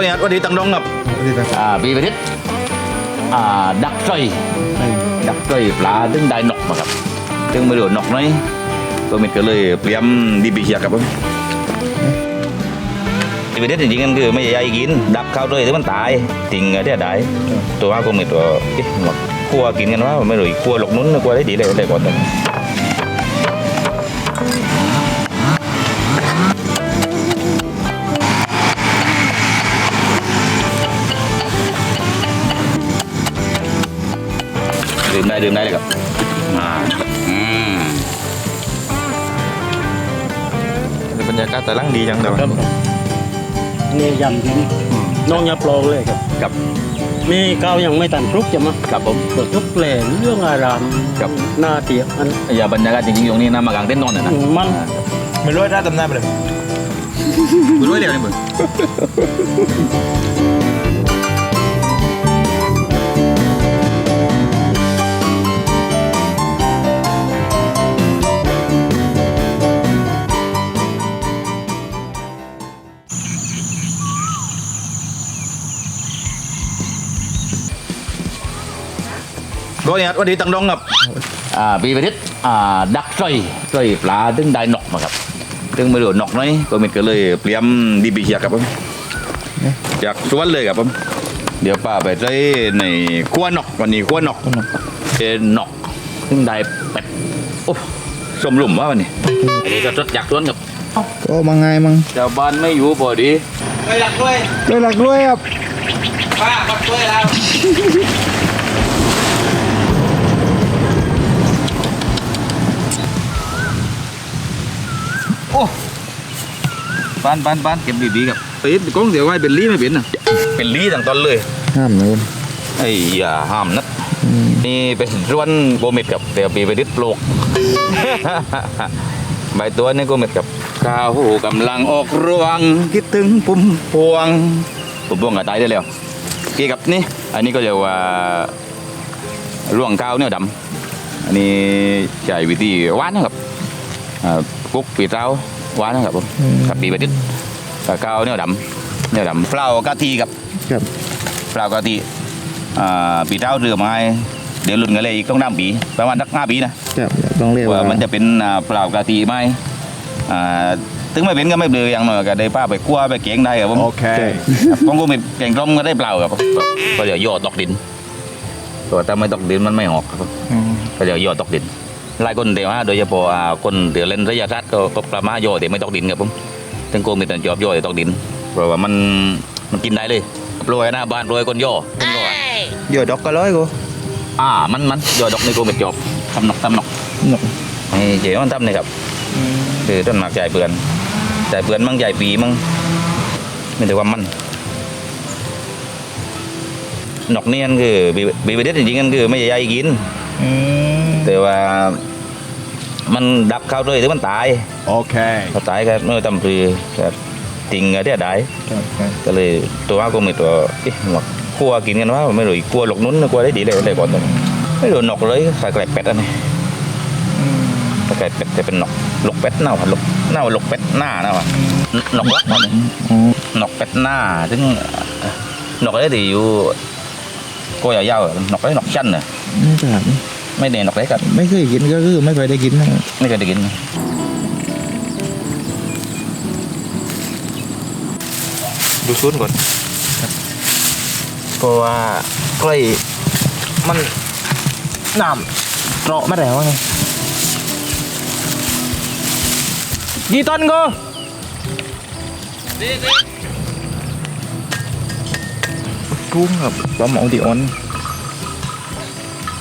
อนุญาตวันนี้ตังดองครับอ่าปีประทิศอ่าดักไส้ดักไส้ปลาถึงได้นกมาครับถึงไม่รู้นกไหนก็มิดก็เลยเปลี่ยมดีบีเชียครับผมปีประทิศจริงๆกันคือไม่ใหญ่กิน ดับเข้าด้วยที่มันตายติ่งอะไรได้ตัวว่าก็มิดตัวเอ๊ะหมดคั่วกินกันว่าไม่รู้อีกคั่วหลกนุ้นคั่วได้ดีเลยได้ก่อน ดื่มได้ดื่มได้เลยครับอ่าอืมบรรยากาศแต่ลังดีจังเดี๋ยวครับนี่ยำที่นี่น้องยาปลองเลยครับครับนี่ก้าวยังไม่ตันครุกจะมาครับผมเปิดทุกเพลงเรื่องอารามครับหน้าเตียงอันอย่าบรรยากาศจริงๆตรงนี้นะมากลางเต้นท์นอนน่ะนะมันไม่รู้ได้ตำนานไปเลยไม่รู้เดี๋ยวนี่มึง ก็เนี่ยวันนี้ตังดองครับอ่าปีประทิศอ่าดักไส้ไส้ปลาถึงได้นกมาครับถึงไม่รู้นกไหนก็มิดก็เลยเปลี่ยมดีบีเชียครับผมจากสวนเลยครับผมเดี๋ยวป้าไปใช้ในขั้วนกวันนี้ขั้วนกเป็นนกถึงได้เป็ดโอ้สมหลุมว่าวันนี้อันนี้ก็สดจากสวนครับก็มาไงมังชาวบ้านไม่อยู่พอดีด้วยหลักด้วยครับ บ้านบ้านบ้านเก็บดีๆครับปีนก้องเดี๋ยวไว้เป็นลี่ไม่เป็นนะเป็นลี่ทั้งต้นเลยห้ามเลยไอ้อย่าห้ามนะนี่เป็นส่วนโกเม็ดกับเดี๋ยวปีไปดิดปลูกใบตัวนี่โกเม็ดกับข้าวหูกำลังออกรวงคิดถึงปุ่มพวงปุ่มพวงก็ตายได้แล้วกี่กับนี่อันนี้ก็เรียกว่าร่วงข้าวเนี่ยดำอันนี้ใช้วิธีหวานนะครับอ่า กุ๊กปีเต้าหวานนะครับผมกับปีไปดิดกับข้าวเนี่ยดำเนี่ยดำเปล่ากะทิกับครับเปล่ากะทิอ่าปีเต้าเรือมาให้เดี๋ยวหลุนกันเลยอีกต้องน้ำปีประมาณสักห้าปีนะครับต้องเรียกว่าว่ามันจะเป็นอ่าเปล่ากะทิไหมอ่าถึงไม่เป็นก็ไม่เบลออย่างหน่อยก็ได้ป้าไปคั่วไปเกงได้ครับผมโอเคครับผมก็ไม่แกงต้มก็ได้เปล่าครับก็เดี๋ยวย่อตอกดินตัวแต่ไม่ตอกดินมันไม่ออกครับอืมก็เดี๋ยวย่อตอกดิน หลายคนเดี๋ยวว่าโดยเฉพาะอ่าคนเดี๋ยวเล่นระยะรัดก็ก็ประมาณย่อเดี๋ยวไม่ตอกดินครับผมถึงโกมีแต่จอบย่อเดี๋ยวตอกดิน เพราะว่ามันมันกินได้เลยโปรยหน้าบ้านโปรยคนย่อคนย่ออะเดี๋ยวดอกก็ร้อยกูอ่ามันมันย่อดอกนี่โกมีจอบทำนกทำนกหนกนี่เจ๋มันทำนี่ครับคือต้นหมากใหญ่เปลือนใหญ่เปลือนมั่งใหญ่ปีมั่งไม่แต่ว่ามันนกเนี่ยนคือบีบีไปเด็ดจริงๆกันคือไม่ใหญ่กินอืม แต่ว่ามันดับเข้าด้วยที่มันตาย โอเคพอตายก็ไม่รู้ทำคือก็ติงอะไรได้ครับครับก็เลยตัวว่าก็มีตัวเอ๊ะหมกคั่วกินกันว่าไม่รู้อีกคั่วหลกนุ้นคั่วได้ดีเลยได้ก่อนตัวไม่รู้นกเลยใส่ไก่เป็ดอันนี้อืมไก่เป็ดจะเป็นนกหลกเป็ดเน่าหลกเน่าหลกเป็ดหน้าเน่าอะนกลักมันอ๋อนกเป็ดหน้าถึงนก ấy thì อยู่ก็ยาวๆนก ấy nọc xanh nè ไม่ทราบ mấy này nọc đấy cả ไม่เคยกินก็คือไม่เคยได้กินนะ mấy cái được ดูซุนก่อนเพราะว่าใกล้มันน้ำเตราะมาแล้วไงกี่ต้นกูกุ้งครับปลาหมอดีออน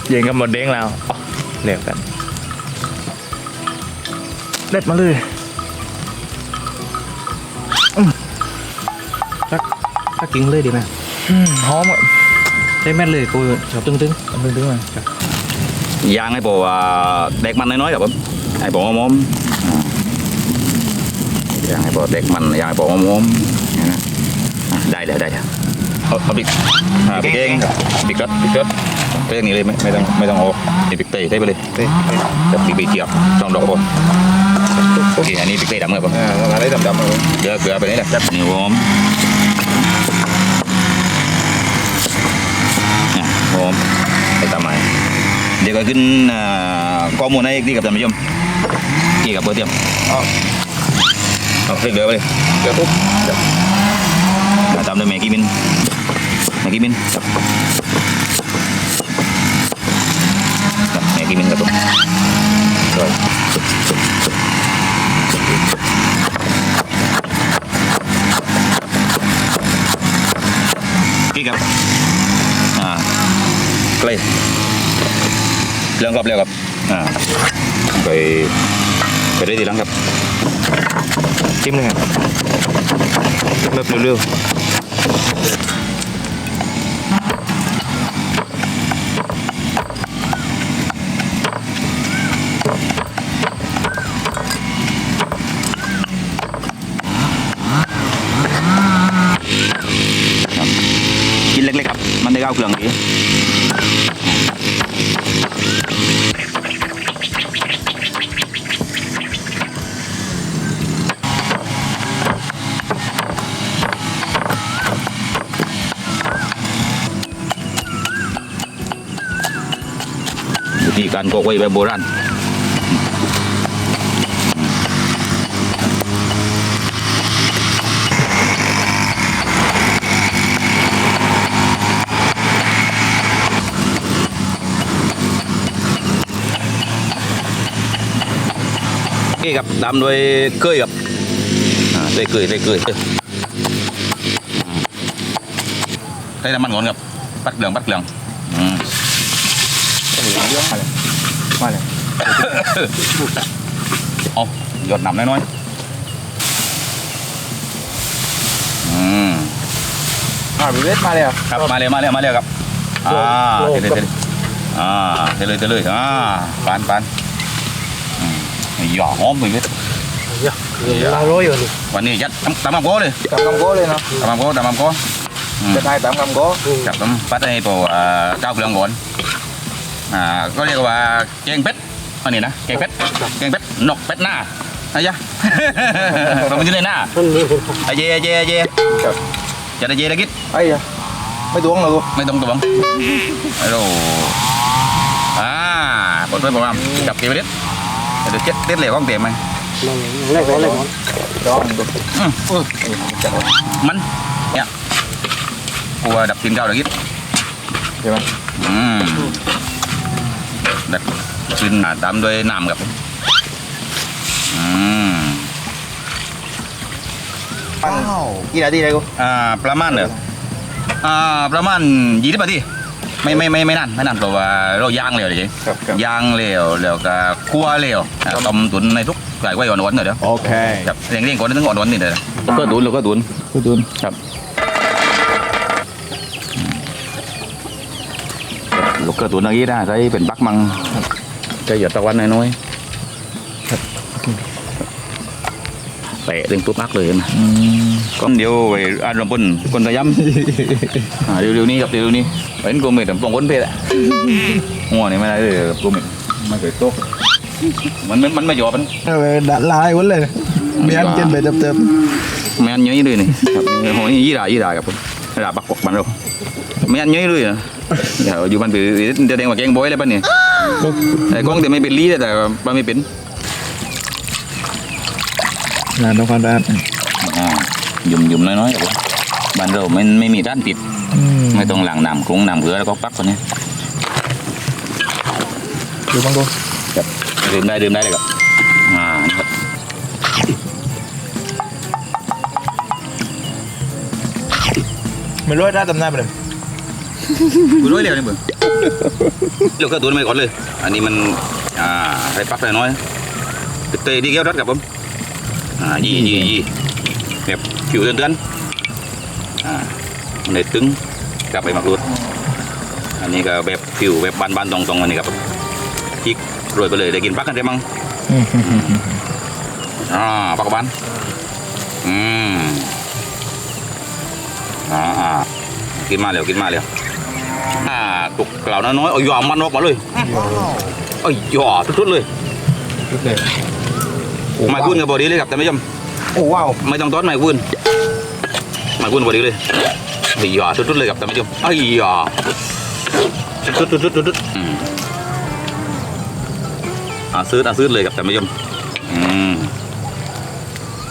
เย็นกับหมดเด้งแล้วอ๋อเรียกกันเด็ดมาเลยอืมสักสักกิ้งเลยดีไหมอืมหอมอะได้แม่นเลยกูชอบตึ้งตึ้งๆตึ้งตึ้งๆมาครับ giang hay bộ à, đẹp mặn nói nói gặp hay bộ mồm giang hay bộ đẹp mặn giang hay bộ mồm đây đây đây ở ở bị à bị đen bị cất bị cất cái này lên mấy mấy thằng mấy thằng hồ thì bị tê thế bên đây เเรื่องนี้เลยไม่ต้องไม่ต้องโอ้นปิกเตยได้ไปเลยเตะเตะจับปีกเตยเจียบสองดอกคนโอเคอันนี้ปิกเตยดำครับผมอ่ามาได้ดำดำเลยเดี๋เกลือไปนี่แหละนี่ผมผมไปตามมาเดี๋ยวก็ขึ้นข้อมูลให้ที่กับท่านผู้ชมที่กับเพื่อนเตียมเอาเกลือไปเลยเกลือปุ๊บตามด้วยแมกี้มินแมกี้มิน ครับครับแมกี้มินครับผมครับกี่ครับอ่าใกล้เรื่องครบแล้วครับอ่าไปไปได้ทีหลังครับจิ้มเลยครับแบบเร็วกิ การโกกไว้แบบโบราณนี่ครับตามด้วยเกยครับอ่าใส่เกยใส่เกยใส่น้ำมันก่อนครับปัดเหลืองปัดเหลืองอืมๆเรื่องมาเลย มาเลยเอาหยดน้ำน้อยๆอืมอ่าบิเวสมาเลยอะครับมาเลยมาเลยมาเลยครับอ่าเทเลยเทเลยอ่าเทเลยเทเลยอ่าปานปานอืมหยอหอมเลยเว้ยเยอะลาโรยอยู่นี่วันนี้ยัดตำตำมะโก้เลยตำคำโก้เลยเนาะตำมะโก้ตำมะโก้อืมจะได้ตำคำโก้จับตำปัดให้ตัวอ่าเจ้าเปลืองก่อน อ่าก็เรียกว่าแกงเป็ดอันนี้นะแกงเป็ดแกงเป็ดนกเป็ดหน้าอะยะเราไม่ใช่เลยหน้าต้นนี้ไอเจไอเจไอเจครับจะได้เจได้กิดไอ้ยะไม่ดวงเลยกูไม่ต้องตัวบังฮัลโหลอ่าปลดด้วยโปรแกรมจับเกมไปดิเดี๋ยวเจ็ดเต็ดเหลวก้องเต็มไหมแรกก่อนแรกก่อนร้องดูอืมจังหวะมันเนี่ยกลัวดับกินข้าวเดี๋ยวกิดใช่ไหมอืม ดับกินตามด้วยน้ำกับอืมกี่นาทีเลยกูอ่า ประมาณเนอะอ่า ประมาณยี่สิบนาทีไม่ไม่ไม่ไม่นานไม่นานเพราะว่าเราย่างเร็วเลยครับครับย่างเร็วแล้วก็คั่วเร็วอ่าต้มตุ๋นในทุกใส่ไว้อ่อนๆหน่อยเดี๋ยวโอเคครับเร่งๆก่อนถึงอ่อนๆนี่เดี๋ยวแล้วก็ตุ๋นแล้วก็ตุ๋นกูดูนครับ กกระตุ๋นอย่างนี้นะใช้เป็นบักมังจะหยดตะวันน้อยๆครับเตะดึงปุ๊บมักเลยนะก็เดี๋ยวไปอ่านรำบนคนระยำอ่าเดี๋ยวๆนี้ครับเดี๋ยวๆนี้เป็นกูมีแต่ปองคนเพศอะหัวนี่ไม่ได้เลยกูมีไม่เคยตกมันมันมันไม่หยอบมันเออดัดลายวันเลยมีอันกินไปเติมไม่อันเยอะเลยนี่ครับนี่หอยยี่ดายี่ดาครับผม ยี่ดาปักปกมันเราไม่อันเยอะเลยนะเดี๋ยวอยู่บ้านไปจะแดงกว่าแกงบอยเลยป่ะเนี่ยแต่กล้องแต่ไม่เป็นลีแต่มันไม่เป็นงานต้องความร้านอ่าหยุ่มหยุ่มน้อยๆครับผมบ้านเราไม่ไม่มีด้านติด ไม่ต้องหลังน้ำคลุ้งน้ำเกลือแล้วก็ปักคนนี้ดูบ้างกูดื่มได้ดื่มได้เลยครับอ่านี่ครับ ไม่รู้ได้ตำนานไปเลยกูร้อยเร็วนี่เบื่อเร็วก็ตัวไม่ก่อนเลย อันนี้มันอ่าใส่ปักน้อยๆเตะดีเกี้ยวรัดครับผมอ่ายี่ยี่ยี่แบบผิวเตือนๆอ่ามันเลยตึงกลับไปหมักรูดอันนี้ก็แบบผิวแบบบานๆตรงๆอันนี้ครับจิกโรยไปเลยได้กินปักกันได้มั้งอ่าปักกบานอืม อ่าอ่ากินมาเร็วกินมาเร็วอ่าตุกกล่าวน้อยๆเอาหยอมมันออกมาเลยเอ้ยหยอทุดๆเลยโอเคไม่คุ้นกับบอดี้เลยครับท่านผู้ชมโอ้ว้าวไม่ต้องต้อนไม่คุ้นไม่คุ้นบอดี้เลยไอ้ยาทุดๆเลยครับท่านผู้ชมไอ้ยาสุดสุดสุดสุดสุดอืมอาซื้ออาซื้อเลยครับท่านผู้ชมอืม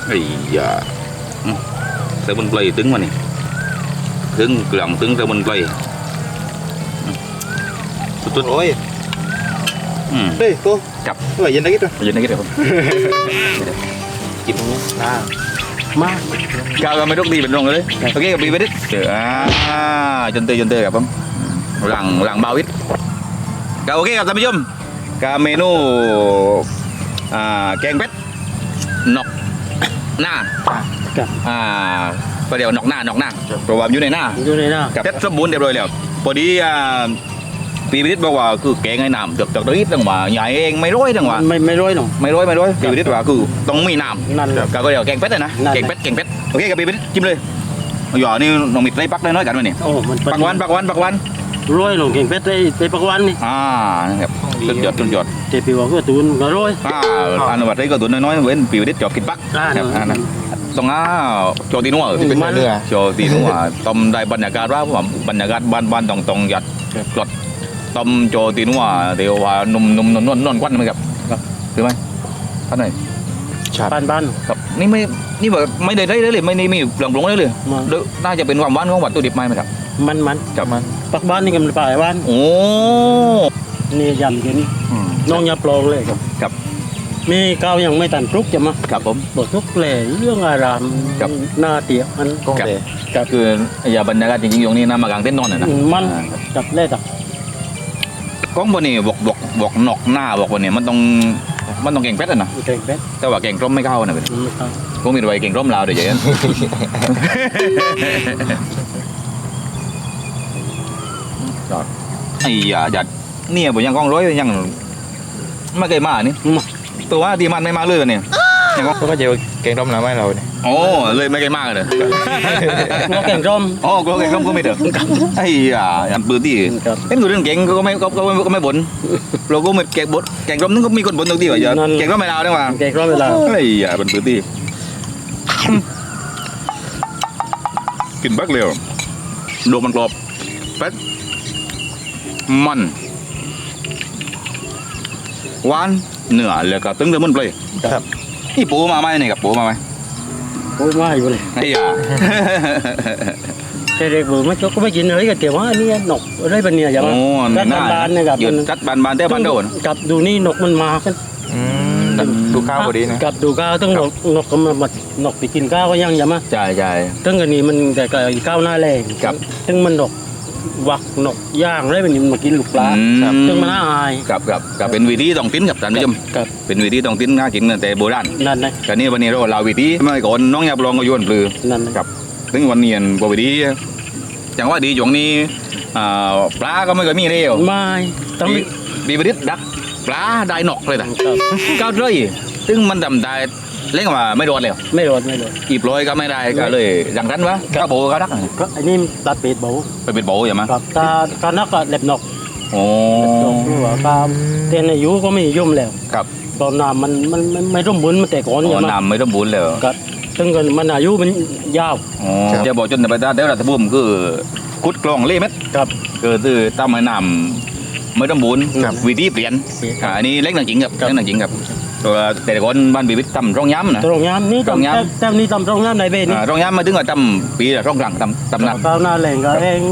ไอ้ยาอืมเสือมันเปลยตึงมานี่ ตึงเกลืองตึงเสือมันเปลยอืมสุดโอ้ยๆอืมเฮ้ยตัวกับตัวเย็นได้กี่ตัวเย็นนะกี่เดี๋ยวผมกินตรงนี้อ่ามากกาวก็ไม่ต้องดีเป็นรองเลยโอเคกับบีไปดิเดี๋ยวอ่าจนเตยจนเตยครับผมหลังหลังเบาวิทก็โอเคครับท่านผู้ชมกับเมนูอ่าแกงเป็ดนก หน้ากับอ่าประเดี๋ยวนอกหน้านอกหน้าเพราะว่าอยู่ในหน้าอยู่ในหน้ากับเซ็ตสมบูรณ์เรียบร้อยแล้วพอดีอ่าปีวิทย์บอกว่าคือแกงไอ้น้ำจากจากนี้ตั้งว่าใหญ่เองไม่ร้อยตั้งว่าไม่ไม่ร้อยหรอกไม่ร้อยไม่ร้อยปีวิทย์ว่าคือต้องมีน้ำนั่นแหละก็เดี๋ยวแกงเป็ดเลยนะนั่นแกงเป็ดแกงเป็ดโอเคกับปีวิทย์จิ้มเลยหยอนี่น้องมิดได้ปักได้น้อยกันวะนี่โอ้มันปักวันปักวันปักวัน ร้อยหรอกเก่งเพชรได้ได้ปักวันนี่อ่านะครับสุดยอดสุดยอดเจปีว่าก็ตูนก็ร้อยอ่าอันวัดได้ก็ตัวน้อยๆเว้นปีวิทย์จอบกินปักอ่าครับอ่านะต้องอ้าโจตีนัวที่เป็นมันเนื้อโจตีนัวต้มได้บรรยากาศว่าผมบรรยากาศบ้านๆตรงตรงๆหยัดกรดต้มโจตีนัวเดี๋ยวว่านุ่มนุ่มนวลนวลนวลควันมันครับคือไหมท่านไหนบ้านบ้านครับนี่ไม่นี่แบบไม่ได้ได้เลยไม่ได้มีเปลืองปรุงได้เลยมาเดี๋ยวน่าจะเป็นความหวานของวัตถุดิบไหมครับมันมันจับมัน ปักบ้านนี่ก็มันป่ายบ้านโอ้นี่ยำกินอืมน้องยาปลองเลยครับครับ มีก้าวยังไม่ตันปลุกจะมาครับผมบอกทุกแหล่เรื่องอารามครับหน้าเตียมันกล้องครับเดกับคืออย่าบรรยากาศจริงๆตรงนี้นะมากลางเต้นท์นอนน่ะนะมันอ่ากับเล่ตักกล้องบนนี่บอกบอกบอกนอกหน้าบอกบนนี่มันต้องมันต้องเก่งเป็ดอะนะเก่งเพชรแต่ว่าเก่งร่มไม่เข้านะเป็นมันไม่เข้าพวกมีไว้เก่งร่มลาวเดี๋ยวอย่างนั้น อ้ยาจัดเนี่ยผมยังกล้องร้อยยังไม่เคยมานี่มาตัวว่าดีมันไม่มาเลยวันนี้ยังกล้องเพราะว่าเจอแกงต้มน้ำให้เราเนี่ยโอ้เลยไม่เคยมาเลยเราแก่งร่มอ๋อก็เก่งร่มก็ไม่เถอะไอ้ยาอันปืนที่ครับเป็นตัวเรื่องเก่งก็ไม่ก็ก็ไม่ก็ไม่บ่นเราก็ไม่แกงบดแกงร่มนึงก็มีคนบ่นตรงที่ว่าอย่านั่นแกงร่มไม่ลาวได้ว่าแก่งร่มเวลาไอ้ยาเป็นปืนที่กินบักเร็วโดมันกรอบเป็ด มัน หวานเนื้อแล้วก็ตึงเดือมันเปลยครับ นี่ปูมาไหมนี่กับปูมาไหมโอ้ยมาอยู่เลยไอ้ยา แต่เด็กเบื่อไม่ชอบก็ไม่กินอะไรกันเดี๋ยวว่าอันนี้หนกอะไรแบบเนี้ยอย่างโอ้กันี่นน่าบานๆเนี่ยครับหยุดจัดบานบานๆแต่บานโดนกับดูนี่นกมันมากันอืมดูข้าวพอดีนะกับดูข้าวต้องนกนกก็มามาหนกไปกินข้าวก็ยังอย่ามาใช่ใช่ ตั้งกันนี้มันแต่ก็ข้าวหน้าแรงครับ ตั้งมันนก วักนกย่างอะไรแบบนี้มันมากินลูกปลาอืมตั้งมันน่าอายกับกับกับเป็นวิธีต้องติ้นกับท่านผู้ชมกับเป็นวิธีต้องติ้นน่ากินตั้งแต่โบราณนั่นนะกันนี้วันนี้เราเราวิธีเมื่อก่อนน้องยาปลองก็โยนปลือ นั่นนะ ครับถึงวันนี้พอวิธีจังว่าดีช่วงนี้อ่าปลาก็ไม่เคยมีเดียวไม่ต้องดีดีวิธีดักปลาได้นอกเลยแต่ครับก้าวเลยซึ่งมันดำได้ เล่นว่าไม่โดนเลยไม่รอดไม่รอดอีบลอยก็ไม่ได้ก็เลยอย่างนั้นวะก้าวโบก็ดักเพราะอันนี้ตัดเป็ดเบาไปเป็นโบอย่ามาครับตาตานักก็เล็บนกโอ้นกนี่ว่าตามเต้นอายุก็ไม่ยุ่มแล้วกับตอนน้ำมันมันมันไม่ร่มบุญมันแต่ก่อนอ๋อย่าอมาน้ำไม่ต้องบุญเลยครับซึ่งกันมันอายุมันยาวอ๋อจะบอกจนไปได้เดี๋ยวรัฐบุมคือกุดกลองเล่เม็ดครับคือคือตั้มให้น้ำไม่ต้องบุญครับวิธีเปลี่ยนเปลี่ยนอ่าอันนี้เล็กหนังจริงครับครับเล็กหนังจริงครับ ตัวแต่ละคนบ้านบีวิทย์ทำร่องย้ำนะ ตรงยามนี่ตรงตำยาม แต้มแต้มนี่ตำตรงยามในเบนนี่อ่าร่องย้ำมาถึงกับทำปีละร่องกลางทำทำหนักข้าวหน้าแหล่งก็เอง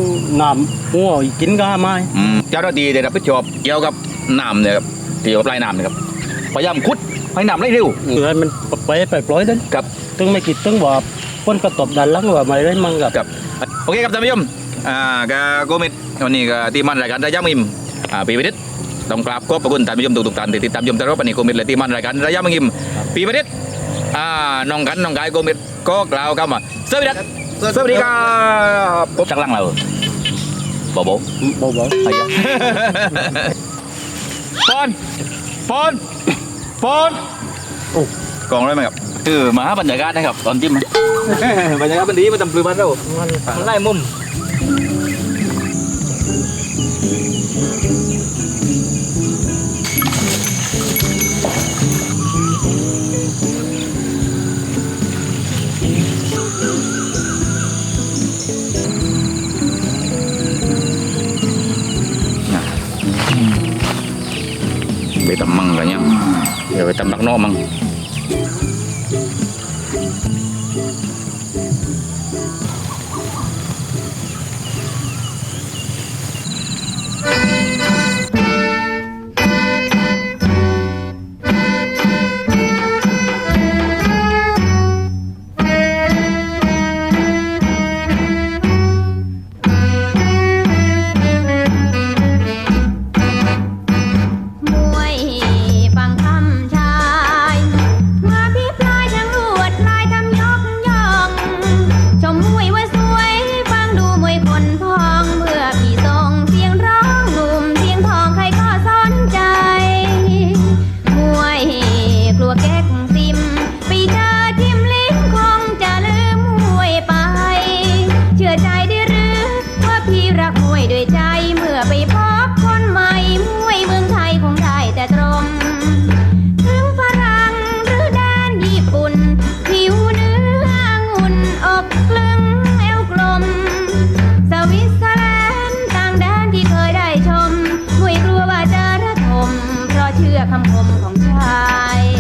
น้ำหัวกินก็ไม่อืมเจ้าหน้าที่ได้รับผิดชอบเกี่ยวกับน้ำเนี่ยครับเกี่ยวกับปลายน้ำเนี่ยครับพยายามขุดให้น้ำได้เร็วเหมือนมันไปไปปล่อยนั้นครับ ตึงไม่กิดตึงบอกพ้นกระตบดันหลังว่าไม่ได้มั่งกับ ครับโอเคครับท่านผู้ชมอ่าก็โกมิดวันนี้ก็ทีมมันรายการระยะมิมอ่าปีวิทย์ ต้องกราบขอบพระคุณท่านผู้ชมทุกๆท่านที่ติดตามชมตลอดวันนี้โกมิดและทีมมันรายการระยะมิมปีวิทย์อ่าน้องกันน้องกายโกมิดก็กล่าวคำว่าสวัสดีครับสวัสดีครับพบจากหลังเราบอโบบอกบอกไอ้ยะปอนปอนปอนโอ้กองได้ไหมครับคือมาหาบรรยากาศนะครับ ตอนจิ้มบรรยากาศมันดีมันตำปลือบ้านเรามันมันไล่มุม เดี๋ยวไปตำลักนอกมัง คมของชาย